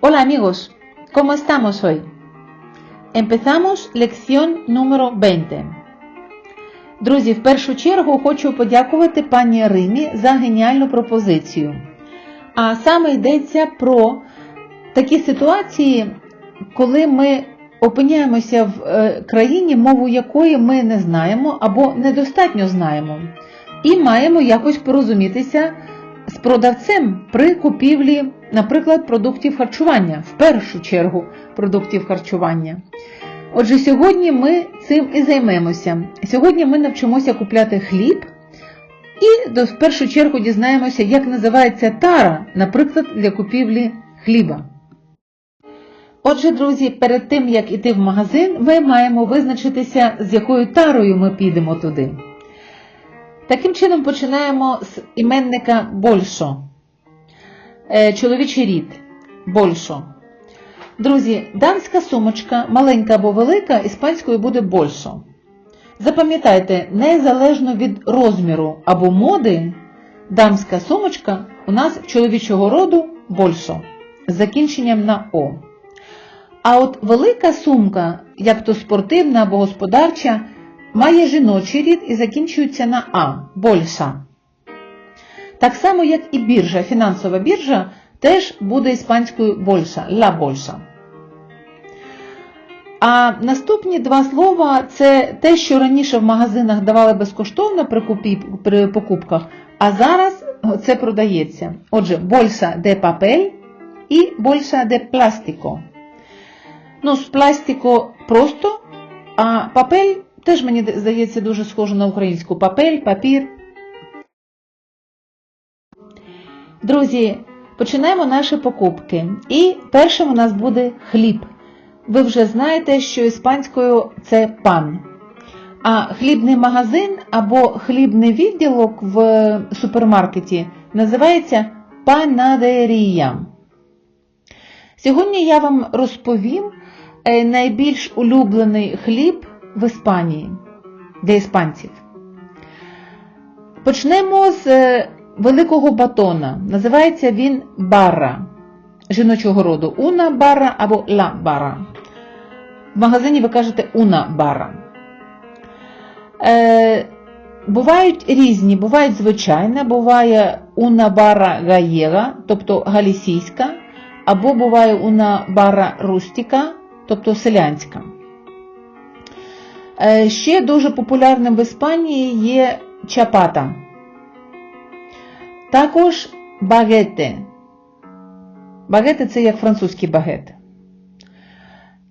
Hola amigos, ¿cómo estamos hoy? Empezamos lección número 20. Друзі, в першу чергу хочу подякувати пані Римі за геніальну пропозицію. А саме йдеться про такі ситуації, коли ми опиняємося в е, країні, мову якої ми не знаємо або недостатньо знаємо, і маємо якось порозумітися з продавцем при купівлі, наприклад, продуктів харчування, в першу чергу продуктів харчування. Отже, сьогодні ми цим і займемося. Сьогодні ми навчимося купляти хліб і в першу чергу дізнаємося, як називається тара, наприклад, для купівлі хліба. Отже, друзі, перед тим, як іти в магазин, ми маємо визначитися, з якою тарою ми підемо туди. Таким чином починаємо з іменника Большо. Е, Чоловічий рід Большо. Друзі, дамська сумочка, маленька або велика, іспанською буде большо. Запам'ятайте, незалежно від розміру або моди, дамська сумочка у нас чоловічого роду большо з закінченням на О. А от велика сумка, як то спортивна або господарча, має жіночий рід і закінчується на А больша. Так само, як і біржа, фінансова біржа, теж буде іспанською больша, ла больша. А наступні два слова це те, що раніше в магазинах давали безкоштовно при, купі, при покупках, а зараз це продається. Отже, больша де папель і больша де пластико. Ну, з пластико просто, а папель теж мені здається дуже схоже на українську папель, папір. Друзі, починаємо наші покупки. І першим у нас буде хліб. Ви вже знаєте, що іспанською це пан. А хлібний магазин або хлібний відділок в супермаркеті називається панадерія. Сьогодні я вам розповім е, найбільш улюблений хліб в Іспанії для іспанців. Почнемо з е, великого батона. Називається він барра жіночого роду. Уна барра або ла барра. В магазині ви кажете уна барра. Е, бувають різні, бувають звичайна, буває уна барра гаєга, тобто галісійська, або буває уна барра рустіка, тобто селянська. Е, ще дуже популярним в Іспанії є чапата. Також багети. Багети це як французький багет.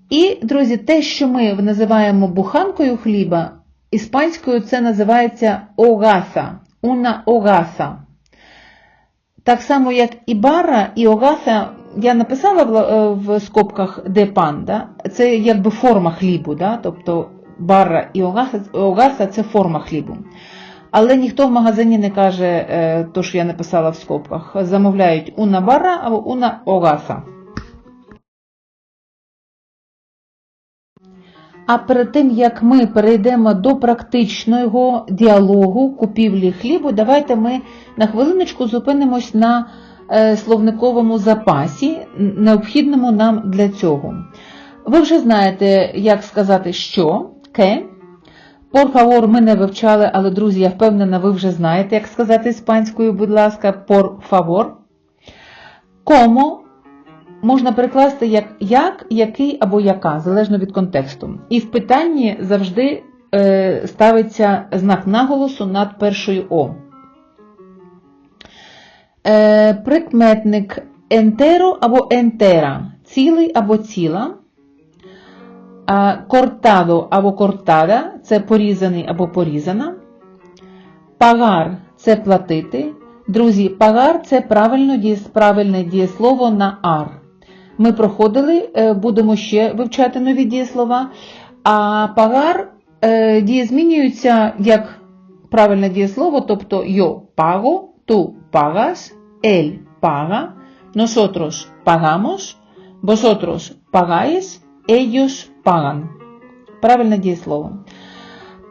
І, друзі, те, що ми називаємо буханкою хліба, іспанською це називається огаса, уна огаса. Так само, як і бара, і огаса, я написала е, в скобках де пан, да? це якби форма хлібу, да? тобто бара і огаса, огаса це форма хлібу. Але ніхто в магазині не каже, е, то, що я написала в скобках. Замовляють уна барра або уна огаса. А перед тим, як ми перейдемо до практичного діалогу купівлі хлібу, давайте ми на хвилиночку зупинимось на е, словниковому запасі, необхідному нам для цього. Ви вже знаєте, як сказати що, ке. Favor, ми не вивчали, але, друзі, я впевнена, ви вже знаєте, як сказати іспанською, будь ласка, favor. Como можна перекласти як як, який або яка, залежно від контексту. І в питанні завжди е, ставиться знак наголосу над першою О. Е, Прикметник ентеро або ентера, цілий або ціла. Кортадо або кортада це порізаний або порізана. Пагар це платити. Друзі, пагар це правильне дієслово на ар. Ми проходили, будемо ще вивчати нові дієслова. А пагар діє змінюється як правильне дієслово, тобто yo pago, tú pagas, él paga, nosotros pagamos, vosotros pagáis, ellos pagan. Правильне дієслово.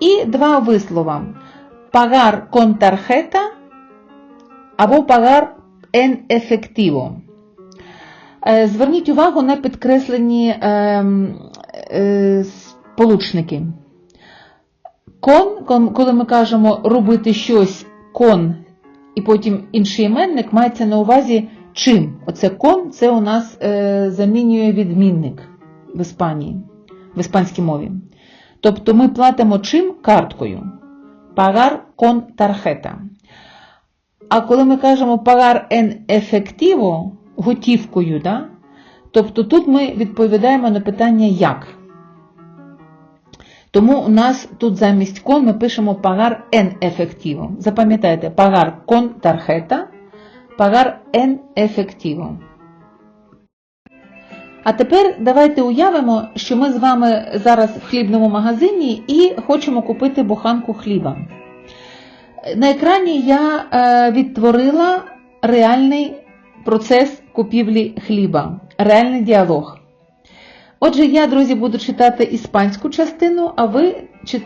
І два вислова. Pagar con tarjeta або pagar en efectivo. Е, Зверніть увагу на підкреслені е, е, сполучники. Кон- коли ми кажемо робити щось кон і потім інший іменник, мається на увазі чим. Оце кон це у нас е, замінює відмінник в Іспанії, в іспанській мові. Тобто ми платимо чим карткою. Pagar con tarjeta. А коли ми кажемо pagar en efectivo, готівкою, да? тобто тут ми відповідаємо на питання як. Тому у нас тут замість кон ми пишемо pagar en efectivo. Запам'ятайте, pagar con tarjeta, pagar en efectivo. А тепер давайте уявимо, що ми з вами зараз в хлібному магазині і хочемо купити буханку хліба. На екрані я е, відтворила реальний процес купівлі хліба, реальний діалог. Отже, я, друзі, буду читати іспанську частину, а ви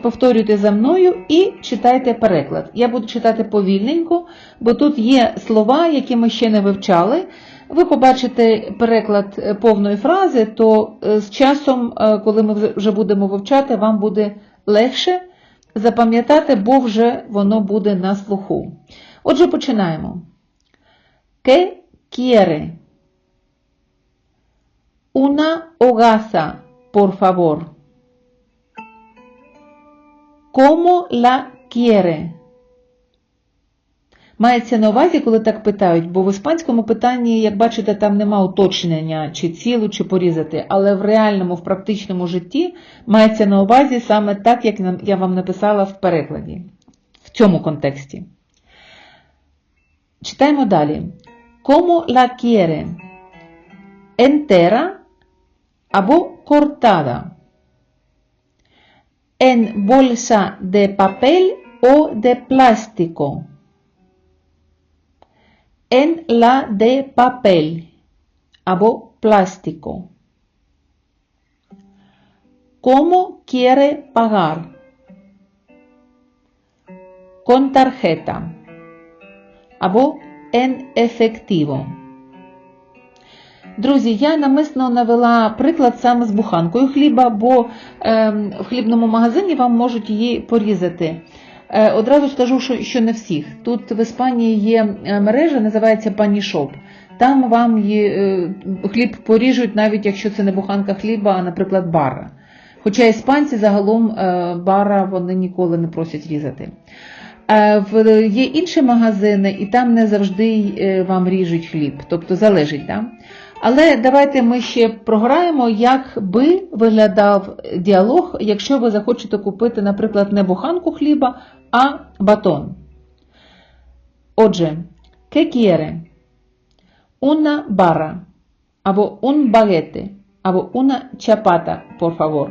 повторюйте за мною і читайте переклад. Я буду читати повільненько, бо тут є слова, які ми ще не вивчали. Ви побачите переклад е, повної фрази, то е, з часом, е, коли ми вже- будемо вивчати, вам буде легше запам'ятати, бо вже воно буде на слуху. Отже, починаємо. ¿Qué quiere? Una hogaza, por favor. ¿Cómo la quiere? Мається на увазі, коли так питають, бо в іспанському питанні, як бачите, там нема уточнення, чи цілу, чи порізати, але в реальному, в практичному житті мається на увазі саме так, як я вам написала в перекладі, в цьому контексті. Читаємо далі. ¿Cómo la quiere? Entera або cortada. En bolsa de papel o de plástico. En la de papel або plástico. ¿Cómo quiere pagar? Con tarjeta або en efectivo. Друзі, я намисно навела приклад саме з буханкою хліба, бо ем, в хлібному магазині вам можуть її порізати. Е, одразу скажу, що, не всіх. Тут в Іспанії є е, мережа, називається Пані Шоп. Там вам її, е, хліб поріжуть, навіть якщо це не буханка хліба, а, наприклад, бара. Хоча іспанці загалом бара вони ніколи не просять різати. Є інші магазини, і там не завжди вам ріжуть хліб, тобто залежить. Да? Але давайте ми ще програємо, як би виглядав діалог, якщо ви захочете купити, наприклад, не буханку хліба, а батон. Отже, ¿qué quiere? Una barra, або un baguette, або una chapata, por favor.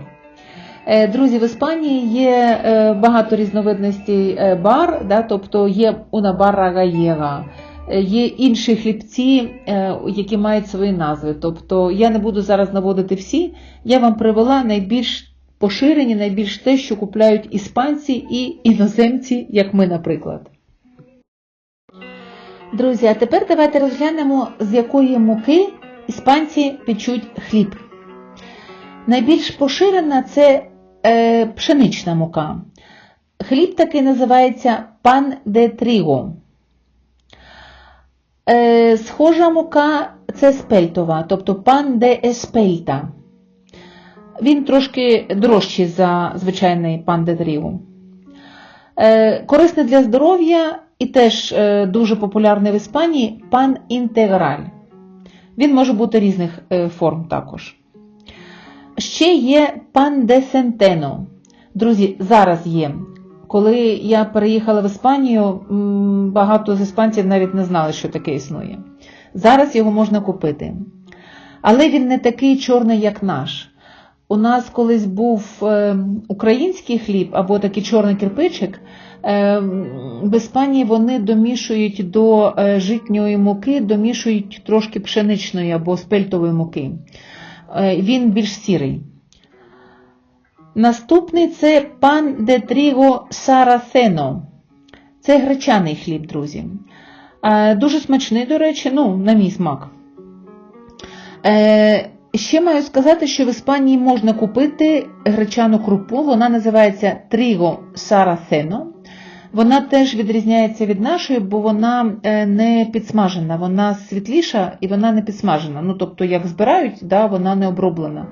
Е, Друзі, в Іспанії є е, багато різновидностей е, бар, да, тобто є una barra gallega, є інші хлібці, які мають свої назви. Тобто я не буду зараз наводити всі, я вам привела найбільш поширені, найбільш те, що купляють іспанці і іноземці, як ми, наприклад. Друзі, а тепер давайте розглянемо, з якої муки іспанці печуть хліб. Найбільш поширена це е, пшенична мука. Хліб такий називається пан де тріго. Е, схожа мука це спельтова, тобто пан де еспельта. Він трошки дорожчий за звичайний пан де. Е, корисний для здоров'я і теж е, дуже популярний в Іспанії пан інтеграль. Він може бути різних е, форм також. Ще є пан де сентено. Друзі, зараз є. Коли я переїхала в Іспанію, багато з іспанців навіть не знали, що таке існує. Зараз його можна купити. Але він не такий чорний, як наш. У нас колись був е, український хліб або такий чорний кирпичик. Е, в Іспанії вони домішують до е, житньої муки, домішують трошки пшеничної або спельтової муки. Він більш сірий. Наступний це пан де тріго сарасено. Це гречаний хліб, друзі. Дуже смачний, до речі, ну, на мій смак. Ще маю сказати, що в Іспанії можна купити гречану крупу, вона називається Тріго Сарасено. Вона теж відрізняється від нашої, бо вона е, не підсмажена, вона світліша і вона не підсмажена. Ну, тобто, як збирають, да, вона не оброблена.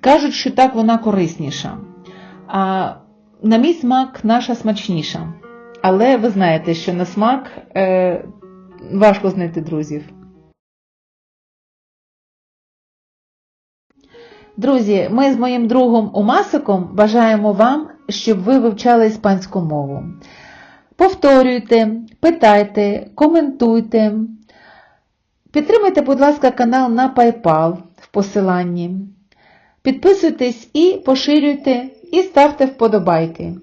Кажуть, що так вона корисніша. А на мій смак наша смачніша. Але ви знаєте, що на смак е, важко знайти друзів. Друзі, ми з моїм другом Умасиком бажаємо вам, щоб ви вивчали іспанську мову. Повторюйте, питайте, коментуйте. Підтримайте, будь ласка, канал на PayPal в посиланні. Підписуйтесь і поширюйте, і ставте вподобайки.